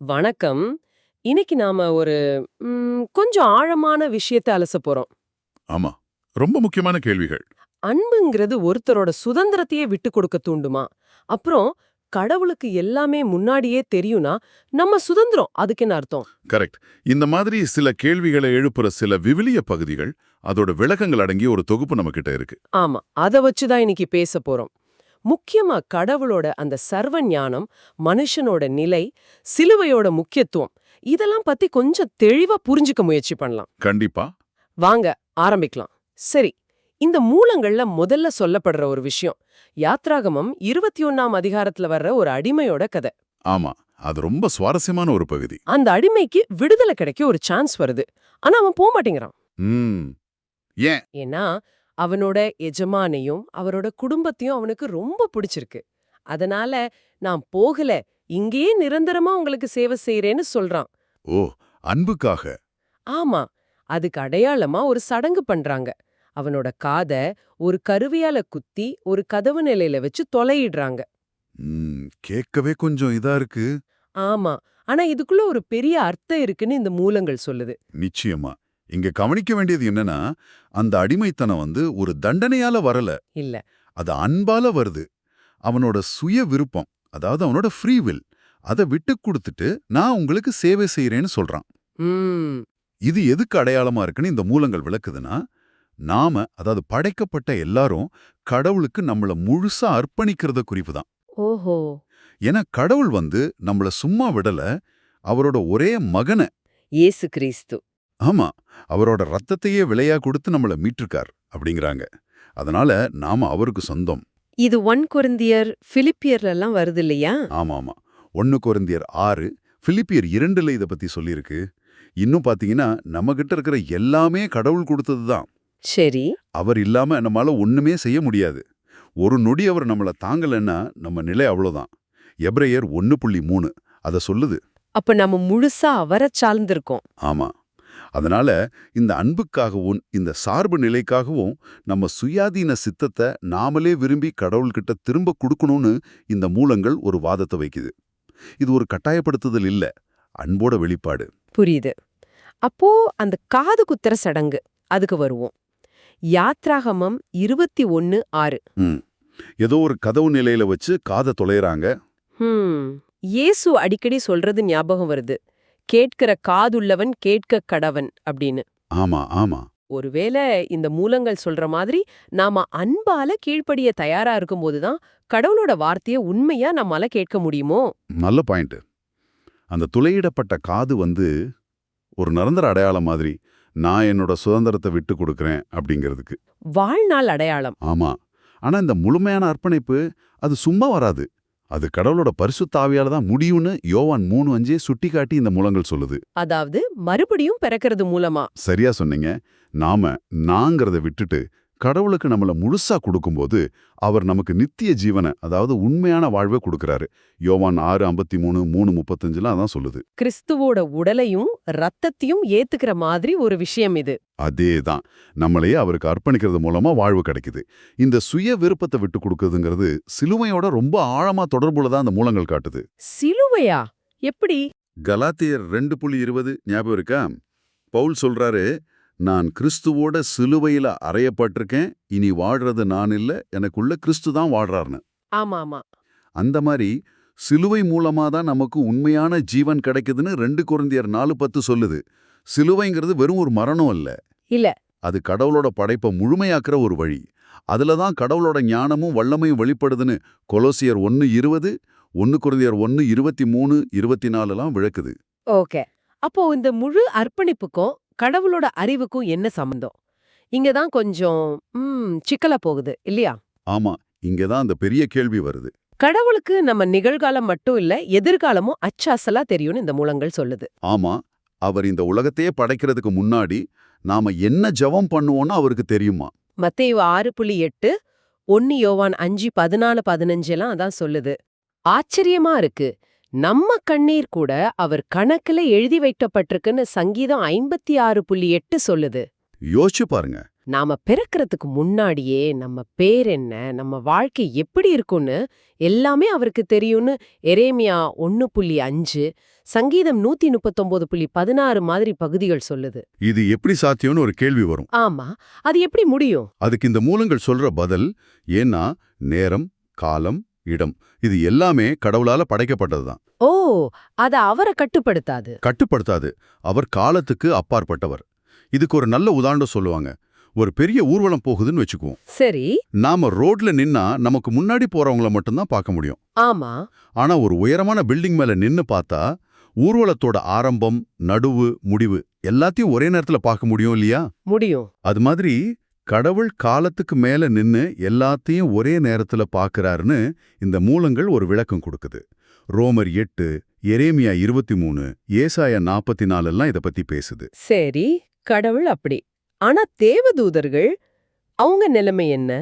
வணக்கம். இன்னைக்கு நாம ஒரு ம், கொஞ்சம் ஆழமான விஷயத்தை அலச போறோம். ஆமா. ரொம்ப முக்கியமான கேள்விகள். அன்புங்கிறது ஒருத்தரோட சுதந்திரத்தையே விட்டு கொடுக்க தூண்டுமா? அப்புறம் கடவுளுக்கு எல்லாமே முன்னாடியே தெரியும்னா நம்ம சுதந்திரம் அதுக்கு என்ன அர்த்தம்? கரெக்ட். இந்த மாதிரி சில கேள்விகளை எழுப்புற சில விவிலிய பகுதிகள் அதோட விளக்கங்கள் அடங்கிய ஒரு தொகுப்பு நம்ம கிட்ட இருக்கு. ஆமா. அத வச்சுதான் இன்னைக்கு பேச போறோம். முக்கியமா கடவுளோட அந்த சர்வ ஞானம் மனுஷனோட நிலை சிலுவையோட முக்கியத்துவம் இதெல்லாம் பத்தி கொஞ்சம் தெளிவா புரிஞ்சுக்க முயற்சி பண்ணலாம். கண்டிப்பா. வாங்க ஆரம்பிக்கலாம். சரி இந்த மூலங்கள்ல முதல்ல சொல்லப்படுற ஒரு விஷயம் யாத்ராகமம் இருபத்தி ஒன்னாம் அதிகாரத்துல வர்ற ஒரு அடிமையோட கதை. ஆமா அது ரொம்ப சுவாரஸ்யமான ஒரு பகுதி. அந்த அடிமைக்கு விடுதலை கிடைக்க ஒரு சான்ஸ் வருது. ஆனா அவன் போக மாட்டேங்கிறான் ஏன்? ஏன்னா அவனோட எஜமானையும் அவரோட குடும்பத்தையும் அவனுக்கு ரொம்ப பிடிச்சிருக்கு. அதனால நான் போகல. இங்கேயே நிரந்தரமா உங்களுக்கு சேவை செய்யறேன்னு சொல்றான். ஓ அன்புக்காக. ஆமா அதுக்கு அடையாளமா ஒரு சடங்கு பண்றாங்க. அவனோட காத ஒரு கருவியால குத்தி ஒரு கதவு நிலையில வச்சு தொலையிடுறாங்க. கேட்கவே கொஞ்சம் இதா இருக்கு. ஆமா ஆனா இதுக்குள்ள ஒரு பெரிய அர்த்தம் இருக்குன்னு இந்த மூலங்கள் சொல்லுது. நிச்சயமா. இங்க கவனிக்க வேண்டியது என்னன்னா அந்த அடிமைத்தனம் வந்து ஒரு தண்டனையால வரல. இல்ல. அது அன்பால வருது. அவனோட சுய விருப்பம் அதாவது அவனோட ஃப்ரீ வில் அதை விட்டு கொடுத்துட்டு நான் உங்களுக்கு சேவை செய்யறேன்னு சொல்றான். இது எதுக்கு அடையாளமா இருக்குன்னு இந்த மூலங்கள் விளக்குதுன்னா நாம அதாவது படைக்கப்பட்ட எல்லாரும் கடவுளுக்கு நம்மள முழுசா அர்ப்பணிக்கிறத குறிப்பு தான். ஓஹோ. ஏன்னா கடவுள் வந்து நம்மள சும்மா விடல அவரோட ஒரே மகனை. இயேசு கிறிஸ்து. ஆமா அவரோட ரத்தத்தையே விலையா கொடுத்து நம்மள மீட்டிருக்கார் அப்படிங்கிறாங்க. அதனால நாம அவருக்கு சொந்தம். இது ஒன் கொரிந்தியர் பிலிப்பியர்ல எல்லாம் வருது இல்லையா ஆமா ஆமா ஒன்னு கொரிந்தியர் ஆறு பிலிப்பியர் இரண்டுல இத பத்தி சொல்லியிருக்கு. இன்னும் பாத்தீங்கன்னா நம்ம கிட்ட இருக்கிற எல்லாமே கடவுள் கொடுத்தது தான் சரி. அவர் இல்லாம நம்மால ஒண்ணுமே செய்ய முடியாது. ஒரு நொடி அவர் நம்மள தாங்கலைன்னா நம்ம நிலை அவ்வளவுதான் எப்ரேயர் ஒன்னு புள்ளி மூணு அதை சொல்லுது. அப்ப நம்ம முழுசா அவரை சார்ந்திருக்கோம். ஆமா. அதனால இந்த அன்புக்காகவும் இந்த சார்பு நிலைக்காகவும் நம்ம சுயாதீன சித்தத்தை நாமளே விரும்பி கடவுள்கிட்ட திரும்ப கொடுக்கணும்னு இந்த மூலங்கள் ஒரு வாதத்தை வைக்குது. இது ஒரு கட்டாயப்படுத்துதல் இல்ல அன்போட வெளிப்பாடு. புரியுது. அப்போ அந்த காது குத்துற சடங்கு அதுக்கு வருவோம். யாத்ராகமம் இருபத்தி ஒன்னு ஆறு. ஏதோ ஒரு கதவு நிலையில வச்சு காதை தொலைறாங்க. இயேசு அடிக்கடி சொல்றது ஞாபகம் வருது. கேட்கிற காதுள்ளவன் கேட்க கடவன் அப்படின்னு. ஆமா ஆமா. ஒருவேளை இந்த மூலங்கள் சொல்ற மாதிரி நாம அன்பால கீழ்ப்படிய தயாரா இருக்கும்போதுதான் கடவுளோட வார்த்தைய உண்மையா நம்மால கேட்க முடியுமோ? நல்ல பாயிண்ட் அந்த துளையிடப்பட்ட காது வந்து ஒரு நிரந்தர அடையாளம் மாதிரி நான் என்னோட சுதந்திரத்தை விட்டு கொடுக்கறேன் அப்படிங்கிறதுக்கு. வாழ்நாள் அடையாளம். ஆமா. ஆனா இந்த முழுமையான அர்ப்பணிப்பு அது சும்மா வராது. அது கடவுளோட பரிசுத்தாவியால தான் முடியும்னு யோவான் மூணு அஞ்சே சுட்டி காட்டி இந்த மூலங்கள் சொல்லுது. அதாவது மறுபடியும் பிறக்கிறது மூலமா? சரியா சொன்னீங்க. நாம நாங்கிறத விட்டுட்டு கடவுளுக்கு நம்மள முழுசா கொடுக்கும்போது அவர் நமக்கு நித்திய ஜீவனை அதாவது உண்மையான வாழ்வை கொடுக்கறாரு. யோவான் ஆறு ஐம்பத்தி மூணு மூணு முப்பத்தஞ்சுலாம் அதான் சொல்லுது. கிறிஸ்துவோட உடலையும் ரத்தத்தையும் ஏத்துக்கிற மாதிரி ஒரு விஷயம் இது. அதேதான். நம்மளையே அவருக்கு அர்ப்பணிக்கிறது மூலமா வாழ்வு கிடைக்குது. இந்த சுய விருப்பத்தை விட்டு கொடுக்கறதுங்கிறது சிலுவையோட ரொம்ப ஆழமா தொடர்புள்ளதான் அந்த மூலங்கள் காட்டுது. சிலுவையா? எப்படி? கலாத்தியர் ரெண்டு புள்ளி இருபது ஞாபகம் இருக்கா? பவுல் சொல்றாரு நான் கிறிஸ்துவோட சிலுவையில அறையப்பட்டிருக்கேன். இனி வாழ்றது நான் இல்ல. எனக்குள்ள கிறிஸ்து தான் வாழ்றாருன்னு. ஆமா ஆமா அந்த மாதிரி சிலுவை மூலமா தான் நமக்கு உண்மையான ஜீவன் கிடைக்குதுன்னு ரெண்டு குருந்தியர் நாலு பத்து சொல்லுது. சிலுவைங்கிறது வெறும் ஒரு மரணம் இல்ல. இல்ல. அது கடவுளோட படைப்பை முழுமையாக்குற ஒரு வழி. அதுல தான் கடவுளோட ஞானமும் வல்லமையும் வெளிப்படுதுன்னு கொலோசியர் ஒன்னு இருபது ஒன்னு குருந்தியர் ஒன்னு இருபத்தி மூணு இருபத்தி நாலுலாம் விளக்குது. ஓகே. அப்போ இந்த முழு அர்ப்பணிப்புக்கும் கடவுளோட அறிவுக்கும் என்ன சம்பந்தம்? இங்கதான் கொஞ்சம் ம் சிக்கலா போகுது இல்லையா? ஆமா இங்கதான் அந்த பெரிய கேள்வி வருது. கடவுளுக்கு நம்ம நிகழ்காலம் மட்டும் இல்ல எதிர்காலமும் அச்சாசலா தெரியும்னு இந்த மூலங்கள் சொல்லுது. ஆமா அவர் இந்த உலகத்தையே படைக்கிறதுக்கு முன்னாடி நாம என்ன ஜெபம் பண்ணுவோம்னு அவருக்கு தெரியுமா? மத்தேயு ஆறு புள்ளி எட்டு ஒன்னு யோவான் அஞ்சு பதினாலு பதினஞ்சு எல்லாம் அதான் சொல்லுது. ஆச்சரியமா இருக்கு. நம்ம கண்ணீர் கூட அவர் கணக்குல எழுதி வைக்கப்பட்டிருக்குன்னு சங்கீதம் ஐம்பத்தி ஆறு புள்ளி எட்டு சொல்லுது. யோசிச்சு பாருங்க. நாம பிறக்கறதுக்கு முன்னாடியே நம்ம பேர் என்ன நம்ம வாழ்க்கை எப்படி இருக்கும்னு எல்லாமே அவருக்கு தெரியும்னு எரேமியா ஒன்னு புள்ளி அஞ்சு சங்கீதம் நூத்தி முப்பத்தொன்பது புள்ளி பதினாறு மாதிரி பகுதிகள் சொல்லுது. இது எப்படி சாத்தியம்னு ஒரு கேள்வி வரும். ஆமா அது எப்படி முடியும்? அதுக்கு இந்த மூலங்கள் சொல்ற பதில் ஏன்னா நேரம் காலம் இடம். இது எல்லாமே கடவுளால படைக்கப்பட்டதுதான். ஓ அத அவரை கட்டுப்படுத்தாது. கட்டுப்படுத்தாது. அவர் காலத்துக்கு அப்பாற்பட்டவர். இதுக்கு ஒரு நல்ல உதாரணம் சொல்லுவாங்க. ஒரு பெரிய ஊர்வலம் போகுதுன்னு வச்சுக்குவோம். சரி. நாம ரோட்ல நின்னா நமக்கு முன்னாடி போறவங்கள மட்டும்தான் பார்க்க முடியும். ஆமா. ஆனா ஒரு உயரமான பில்டிங் மேல நின்னு பார்த்தா ஊர்வலத்தோட ஆரம்பம் நடுவு முடிவு எல்லாத்தையும் ஒரே நேரத்துல பார்க்க முடியும் இல்லையா? முடியும். அது மாதிரி கடவுள் காலத்துக்கு மேல நின்னு எல்லாத்தையும் ஒரே நேரத்துல பார்க்கறாருன்னு இந்த மூலங்கள் ஒரு விளக்கம் கொடுக்குது. ரோமர் எட்டு எரேமியா இருபத்தி மூணு ஏசாயா நாற்பத்தி நாலெல்லாம் இதை பத்தி பேசுது. சரி கடவுள் அப்படி. ஆனா தேவதூதர்கள் அவங்க நிலைமை என்ன?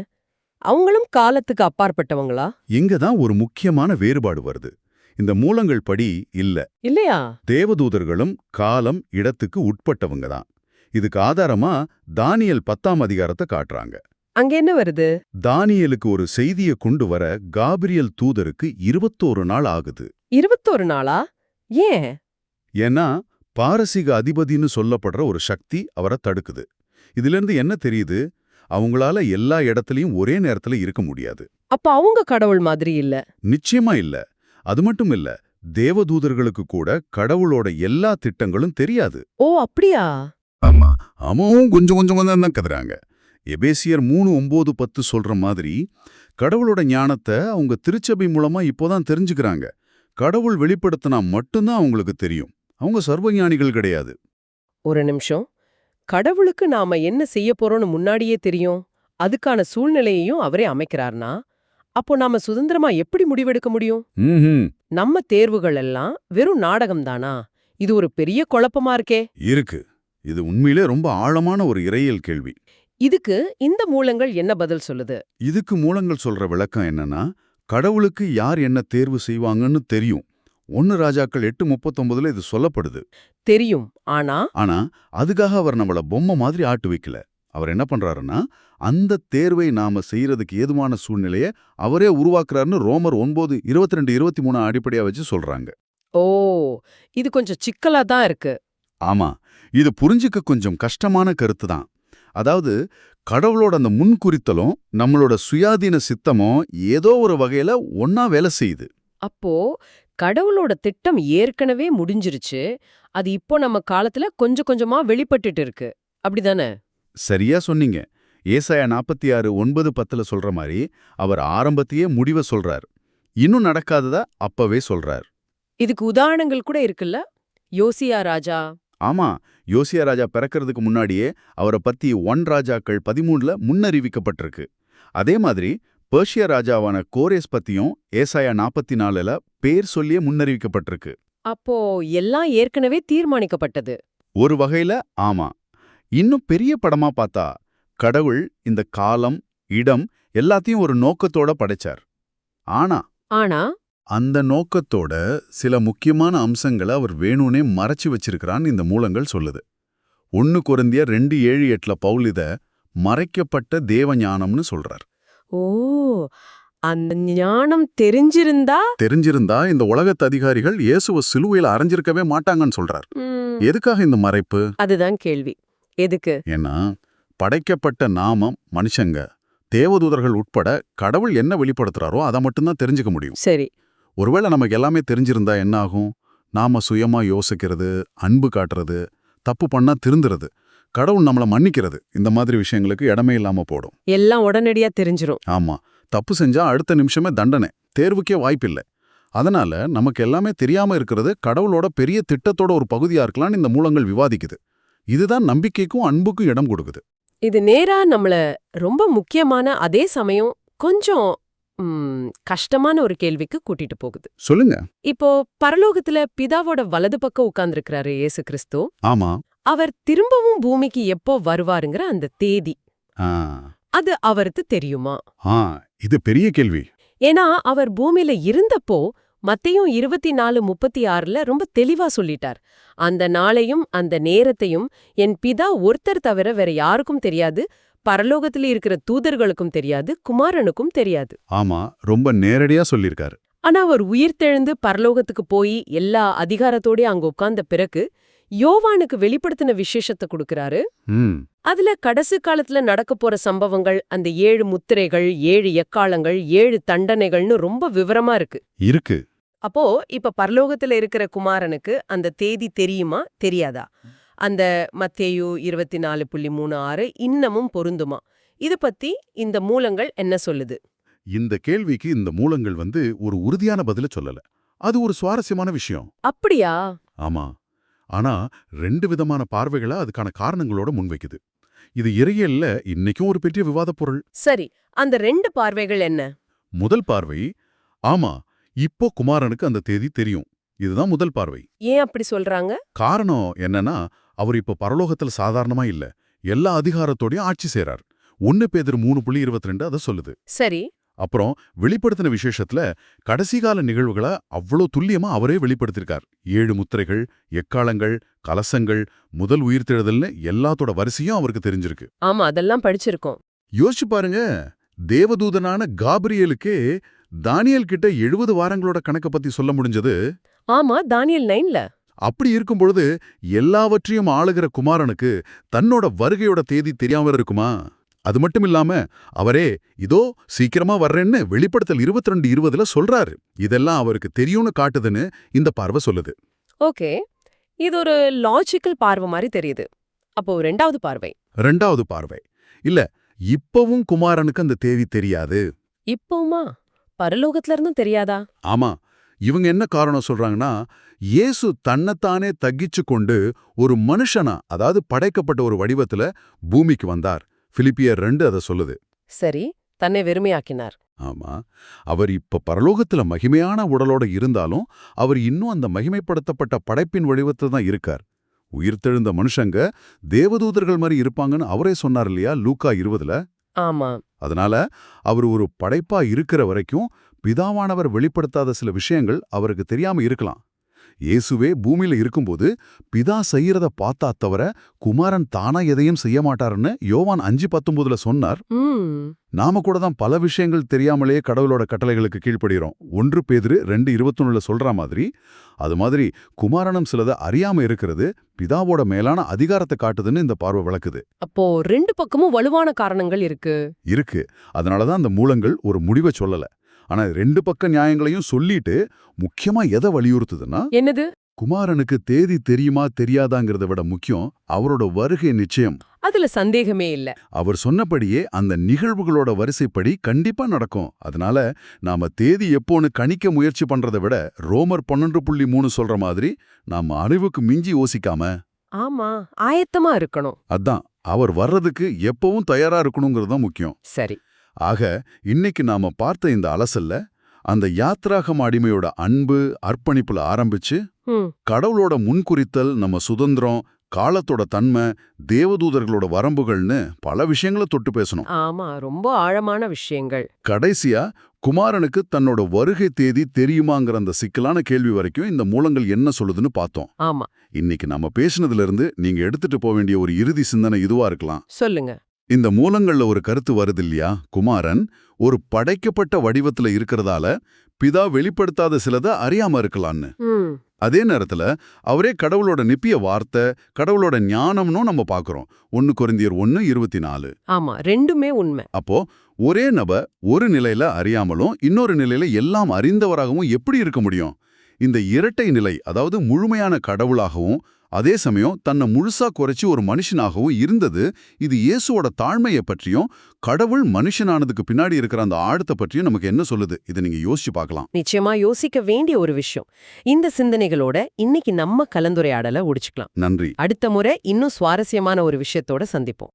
அவங்களும் காலத்துக்கு அப்பாற்பட்டவங்களா? இங்க தான் ஒரு முக்கியமான வேறுபாடு வருது. இந்த மூலங்கள் படி இல்ல. இல்லையா? தேவதூதர்களும் காலம் இடத்துக்கு உட்பட்டவங்க தான். இதுக்கு ஆதாரமா தானியல் பத்தாம் அதிகாரத்தை காட்டுறாங்க. அங்க என்ன வருது? தானியலுக்கு ஒரு செய்தியை கொண்டு வர காபிரியல் தூதருக்கு இருபத்தோரு நாள் ஆகுது. இருபத்தோரு நாளா? ஏன்? ஏன்னா பாரசீக அதிபதின்னு சொல்லப்படுற ஒரு சக்தி அவரை தடுக்குது. இதிலிருந்து என்ன தெரியுது? அவங்களால எல்லா இடத்துலயும் ஒரே நேரத்துல இருக்க முடியாது. அப்ப அவங்க கடவுள் மாதிரி இல்ல. நிச்சயமா இல்ல. அது மட்டும் இல்ல தேவதூதர்களுக்கு கூட கடவுளோட எல்லா திட்டங்களும் தெரியாது. ஓ அப்படியா? ஆமா அவன் கொஞ்சம் கொஞ்சம் கொஞ்சம் தான் கதுறாங்க. எபேசியர் மூணு ஒன்பது பத்து சொல்ற மாதிரி கடவுளோட ஞானத்தை அவங்க திருச்சபை மூலமா இப்போதான் தெரிஞ்சுக்கிறாங்க. கடவுள் வெளிப்படுத்தினா மட்டும்தான் அவங்களுக்கு தெரியும். அவங்க சர்வஞானிகள் கிடையாது. ஒரு நிமிஷம். கடவுளுக்கு நாம என்ன செய்ய போறோம்னு முன்னாடியே தெரியும். அதுக்கான சூழ்நிலையையும் அவரே அமைக்கிறார்னா அப்போ நாம சுதந்திரமா எப்படி முடிவெடுக்க முடியும். நம்ம தேர்வுகள் எல்லாம் வெறும் நாடகம் தானா? இது ஒரு பெரிய குழப்பமா இருக்கே. இருக்கு. இது உண்மையிலே ரொம்ப ஆழமான ஒரு இறையியல் கேள்வி. இதுக்கு இந்த மூலங்கள் என்ன பதில் சொல்லுது? இதுக்கு மூலங்கள் சொல்ற விளக்கம் என்னன்னா கடவுளுக்கு யார் என்ன தேர்வு செய்வாங்கன்னு தெரியும். ஒன்னு ராஜாக்கள் எட்டு முப்பத்தொன்பதுல இது சொல்லப்படுது. தெரியும். ஆனா? ஆனா அதுக்காக அவர் நம்மள பொம்மை மாதிரி ஆட்டு வைக்கல. அவர் என்ன பண்றாருன்னா அந்த தேர்வை நாம செய்யறதுக்கு ஏதுவான சூழ்நிலையை அவரே உருவாக்குறாருன்னு ரோமர் ஒன்பது இருபத்தி ரெண்டு இருபத்தி மூணு அடிப்படையா வச்சு சொல்றாங்க. ஓ இது கொஞ்சம் சிக்கலா தான் இருக்கு. ஆமா. இது புரிஞ்சுக்க கொஞ்சம் கஷ்டமான கருத்து தான் அதாவது கடவுளோட அந்த முன்குறித்தலும் நம்மளோட சுயாதீன சித்தமும் ஏதோ ஒரு வகையில ஒன்னா வேலை செய்யுது. அப்போ கடவுளோட திட்டம் ஏற்கனவே முடிஞ்சிருச்சு. அது இப்போ நம்ம காலத்துல கொஞ்சம் கொஞ்சமா வெளிப்பட்டுட்டு இருக்கு. அப்படிதானே? சரியா சொன்னீங்க. ஏசாயா நாற்பத்தி ஆறு ஒன்பது பத்துல சொல்ற மாதிரி அவர் ஆரம்பத்தையே முடிவை சொல்றார். இன்னும் நடக்காததா அப்பவே சொல்றார். இதுக்கு உதாரணங்கள் கூட இருக்குல்ல? யோசியா ராஜா. ஆமா யோசியா ராஜா பிறக்கறதுக்கு முன்னாடியே அவரை பத்தி ஒன் ராஜாக்கள் பதிமூணுல முன்னறிவிக்கப்பட்டிருக்கு. அதே மாதிரி பெர்ஷியா ராஜாவான கோரேஸ் பத்தியும் ஏசாயா நாற்பத்தி நாலுல பேர் சொல்லியே முன்னறிவிக்கப்பட்டிருக்கு. அப்போ எல்லாம் ஏற்கனவே தீர்மானிக்கப்பட்டது. ஒரு வகையில ஆமா. இன்னும் பெரிய படமா பார்த்தா கடவுள் இந்த காலம் இடம் எல்லாத்தையும் ஒரு நோக்கத்தோட படைச்சார். ஆனா ஆனா அந்த நோக்கத்தோட சில முக்கியமான அம்சங்களை அவர் வேணும்னே மறைச்சு வச்சிருக்கிறான்னு இந்த மூலங்கள் சொல்லுது. ஒன்னு குறந்திய ரெண்டு ஏழு எட்டுல பவுல் இத மறைக்கப்பட்ட தேவ ஞானம்னு சொல்றார். ஓ அந்த ஞானம் தெரிஞ்சிருந்தா? தெரிஞ்சிருந்தா இந்த உலகத்து அதிகாரிகள் இயேசுவ சிலுவையில அரைஞ்சிருக்கவே மாட்டாங்கன்னு சொல்றார். எதுக்காக இந்த மறைப்பு? அதுதான் கேள்வி. எதுக்கு? ஏன்னா படைக்கப்பட்ட நாமம் மனுஷங்க தேவதூதர்கள் உட்பட கடவுள் என்ன வெளிப்படுத்துறாரோ அதை மட்டும்தான் தெரிஞ்சுக்க முடியும். சரி. ஒருவேளை நமக்கு எல்லாமே தெரிஞ்சிருந்தா என்ன ஆகும் நாம சுயமா யோசிக்கிறது அன்பு காட்டுறது தப்பு பண்ணா திருந்துறது கடவுள் நம்மள மன்னிக்கிறது இந்த மாதிரி விஷயங்களுக்கு இடமே இல்லாம போடும். எல்லாம் உடனடியா தெரிஞ்சிரும். ஆமா. தப்பு செஞ்சா அடுத்த நிமிஷமே தண்டனை. தேர்வுக்கே வாய்ப்பில்லை. அதனால நமக்கு எல்லாமே தெரியாம இருக்கிறது கடவுளோட பெரிய திட்டத்தோட ஒரு பகுதியா இருக்கலாம்னு இந்த மூலங்கள் விவாதிக்குது. இதுதான் நம்பிக்கைக்கும் அன்புக்கும் இடம் கொடுக்குது. இது நேரா நம்மள ரொம்ப முக்கியமான அதே சமயம் கொஞ்சம் கஷ்டமான ஒரு கேள்விக்கு கூட்டிட்டு போகுது. சொல்லுங்க. இப்போ பரலோகத்துல பிதாவோட வலது பக்கம் உட்கார்ந்திருக்கிறாரு இயேசு கிறிஸ்து. ஆமா. அவர் திரும்பவும் பூமிக்கு எப்போ வருவாருங்கிற அந்த தேதி. அது அவருக்கு தெரியுமா? இது பெரிய கேள்வி. ஏன்னா அவர் பூமியில இருந்தப்போ மத்தையும் இருபத்தி நாலு முப்பத்தி ஆறுல ரொம்ப தெளிவா சொல்லிட்டார். அந்த நாளையும் அந்த நேரத்தையும் என் பிதா ஒருத்தர் தவிர வேற யாருக்கும் தெரியாது. பரலோகத்துல இருக்கிற தூதர்களுக்கும் தெரியாது குமாரனுக்கும் தெரியாது. ஆமா ரொம்ப நேரடியா சொல்லியிருக்காரு. ஆனா அவர் உயிர்த்தெழுந்து பரலோகத்துக்கு போய் எல்லா அதிகாரத்தோடய அங்க உட்கார்ந்த பிறகு யோவானுக்கு வெளிப்படுத்தின விசேஷத்தை கொடுக்கறாரு. அதுல கடைசி காலத்துல நடக்க போற சம்பவங்கள் அந்த ஏழு முத்திரைகள் ஏழு எக்காலங்கள் ஏழு தண்டனைகள்னு ரொம்ப விவரமா இருக்கு. இருக்கு. அப்போ இப்ப பரலோகத்துல இருக்கிற குமாரனுக்கு அந்த தேதி தெரியுமா? தெரியாதா? அந்த மத்தேயு இருபத்தி நாலு புள்ளி மூணு ஆறு இன்னமும் பொருந்துமா? இது பத்தி இந்த மூலங்கள் என்ன சொல்லுது? இந்த கேள்விக்கு இந்த மூலங்கள் வந்து ஒரு உறுதியான பதில சொல்லல. அது ஒரு சுவாரஸ்யமான விஷயம். அப்படியா? ஆமா. ஆனா ரெண்டு விதமான பார்வைகளை அதுக்கான காரணங்களோட முன்வைக்குது இது இறையல்ல இன்னைக்கும் ஒரு பெரிய விவாதப் பொருள். சரி அந்த ரெண்டு பார்வைகள் என்ன? முதல் பார்வை ஆமா இப்போ குமாரனுக்கு அந்த தேதி தெரியும். இதுதான் முதல் பார்வை. ஏன் அப்படி சொல்றாங்க? காரணம் என்னன்னா அவர் இப்ப பரலோகத்துல சாதாரணமா இல்ல. எல்லா அதிகாரத்தோடயும் ஆட்சி செய்றார். ஒன்னு பேதர் மூணு புள்ளி இருபத்தி ரெண்டு அதை சொல்லுது. சரி. அப்புறம் வெளிப்படுத்தின விசேஷத்துல கடைசி கால நிகழ்வுகளை அவ்வளோ துல்லியமா அவரே வெளிப்படுத்திருக்கார். ஏழு முத்திரைகள் எக்காலங்கள் கலசங்கள் முதல் உயிர்த்தெழுதல்னு எல்லாத்தோட வரிசையும் அவருக்கு தெரிஞ்சிருக்கு. ஆமா அதெல்லாம் படிச்சிருக்கோம். யோசிச்சு பாருங்க தேவதூதனான காபிரியலுக்கே தானியல் கிட்ட எழுபது வாரங்களோட கணக்க பத்தி சொல்ல முடிஞ்சது. ஆமா தானியல் நைன்ல. அப்படி இருக்கும் பொழுது எல்லாவற்றையும் ஆளுகிற குமாரனுக்கு தன்னோட வருகையோட தேதி தெரியாம இருக்குமா? அது மட்டும் இல்லாம அவரே இதோ சீக்கிரமா வர்றேன்னு வெளிப்படுத்தல் இருபத்தி ரெண்டு இருபதுல சொல்றாரு. இதெல்லாம் அவருக்கு தெரியும்னு காட்டுதுன்னு இந்த பார்வை சொல்லுது. ஓகே. இது ஒரு லாஜிக்கல் பார்வை மாதிரி தெரியுது. அப்போ ரெண்டாவது பார்வை. ரெண்டாவது பார்வை. இல்ல இப்பவும் குமாரனுக்கு அந்த தேதி தெரியாது. இப்போமா பரலோகத்துல இருந்தும் தெரியாதா? ஆமா. இவங்க என்ன காரணம் சொல்றாங்கன்னா இயேசு தன்னைத்தானே தக்கிச்சு கொண்டு ஒரு மனுஷனா அதாவது படைக்கப்பட்ட ஒரு வடிவத்துல பூமிக்கு வந்தார். பிலிப்பியர் ரெண்டு அதை சொல்லுது. சரி தன்னை வெறுமையாக்கினார். ஆமா. அவர் இப்ப பரலோகத்துல மகிமையான உடலோட இருந்தாலும் அவர் இன்னும் அந்த மகிமைப்படுத்தப்பட்ட படைப்பின் வடிவத்துல தான் இருக்கார். உயிர்த்தெழுந்த மனுஷங்க தேவதூதர்கள் மாதிரி இருப்பாங்கன்னு அவரே சொன்னார் இல்லையா? லூக்கா இருபதுல. ஆமா. அதனால அவர் ஒரு படைப்பா இருக்கிற வரைக்கும் பிதாவானவர் வெளிப்படுத்தாத சில விஷயங்கள் அவருக்கு தெரியாம இருக்கலாம். இயேசுவே பூமியில இருக்கும்போது பிதா செய்யறத பார்த்தா தவிர குமாரன் தானா எதையும் செய்ய மாட்டாருன்னு யோவான் அஞ்சு பத்தொன்பதுல சொன்னார். நாம கூட தான் பல விஷயங்கள் தெரியாமலே கடவுளோட கட்டளைகளுக்கு கீழ்ப்படுகிறோம் ஒன்று பேதுரு ரெண்டு இருபத்தொன்னுல சொல்ற மாதிரி அது மாதிரி குமாரனும் சிலதை அறியாம இருக்கிறது பிதாவோட மேலான அதிகாரத்தை காட்டுதுன்னு இந்த பார்வை விளக்குது. அப்போ ரெண்டு பக்கமும் வலுவான காரணங்கள் இருக்கு. இருக்கு. அதனாலதான் அந்த மூலங்கள் ஒரு முடிவை சொல்லல. ஆனா ரெண்டு பக்க நியாயங்களையும் சொல்லிட்டு முக்கியமா எதை வலியுறுத்துதுன்னா என்னது? குமாரனுக்கு தேதி தெரியுமா தெரியாதாங்கிறத விட முக்கியம் அவரோட வருகை நிச்சயம். அதுல சந்தேகமே இல்ல. அவர் சொன்னபடியே அந்த நிகழ்வுகளோட வரிசைப்படி கண்டிப்பா நடக்கும். அதனால நாம தேதி எப்போன்னு கணிக்க முயற்சி பண்றதை விட ரோமர் பன்னெண்டு புள்ளி மூணு சொல்ற மாதிரி நாம அறிவுக்கு மிஞ்சி யோசிக்காம. ஆமா ஆயத்தமா இருக்கணும். அதான் அவர் வர்றதுக்கு எப்பவும் தயாரா இருக்கணுங்கிறது தான் முக்கியம். சரி. ஆக இன்னைக்கு நாம பார்த்த இந்த அலசல்ல அந்த யாத்ராகம் அடிமையோட அன்பு அர்ப்பணிப்புல ஆரம்பிச்சு கடவுளோட முன்குறித்தல் நம்ம சுதந்திரம் காலத்தோட தன்மை தேவதூதர்களோட வரம்புகள்னு பல விஷயங்களை தொட்டு பேசணும். ஆமா ரொம்ப ஆழமான விஷயங்கள். கடைசியா குமாரனுக்கு தன்னோட வருகை தேதி தெரியுமாங்கிற அந்த சிக்கலான கேள்வி வரைக்கும் இந்த மூலங்கள் என்ன சொல்லுதுன்னு பார்த்தோம். ஆமா. இன்னைக்கு நம்ம பேசினதுல இருந்து நீங்க எடுத்துட்டு போக வேண்டிய ஒரு இறுதி சிந்தனை இதுவா இருக்கலாம். சொல்லுங்க. இந்த மூலங்கள்ல ஒரு கருத்து வருது இல்லையா குமாரன் ஒரு படைக்கப்பட்ட வடிவத்துல இருக்கிறதால பிதா வெளிப்படுத்தாத சிலதை அறியாம இருக்கலான்னு. ம். அதே நேரத்துல அவரே கடவுளோட நிப்பிய வார்த்தை கடவுளோட ஞானம்னும் நம்ம பார்க்கறோம் ஒன்னு கொரிந்தியர் ஒன்னு இருபத்தி நாலு ஆமா ரெண்டுமே உண்மை. அப்போ ஒரே நபர் ஒரு நிலையில அறியாமலும் இன்னொரு நிலையில எல்லாம் அறிந்தவராகவும் எப்படி இருக்க முடியும்? இந்த இரட்டை நிலை அதாவது முழுமையான கடவுளாகவும் அதே சமயம் தன்னை முழுசா குறைச்சி ஒரு மனுஷனாகவும் இருந்தது இது இயேசுவோட தாழ்மையை பற்றியும் கடவுள் மனுஷனானதுக்கு பின்னாடி இருக்கிற அந்த ஆழத்தை பற்றியும் நமக்கு என்ன சொல்லுது? இதை நீங்க யோசிச்சு பார்க்கலாம். நிச்சயமா யோசிக்க வேண்டிய ஒரு விஷயம். இந்த சிந்தனைகளோட இன்னைக்கு நம்ம கலந்துரையாடலை முடிச்சுக்கலாம். நன்றி. அடுத்த முறை இன்னும் சுவாரஸ்யமான ஒரு விஷயத்தோட சந்திப்போம்.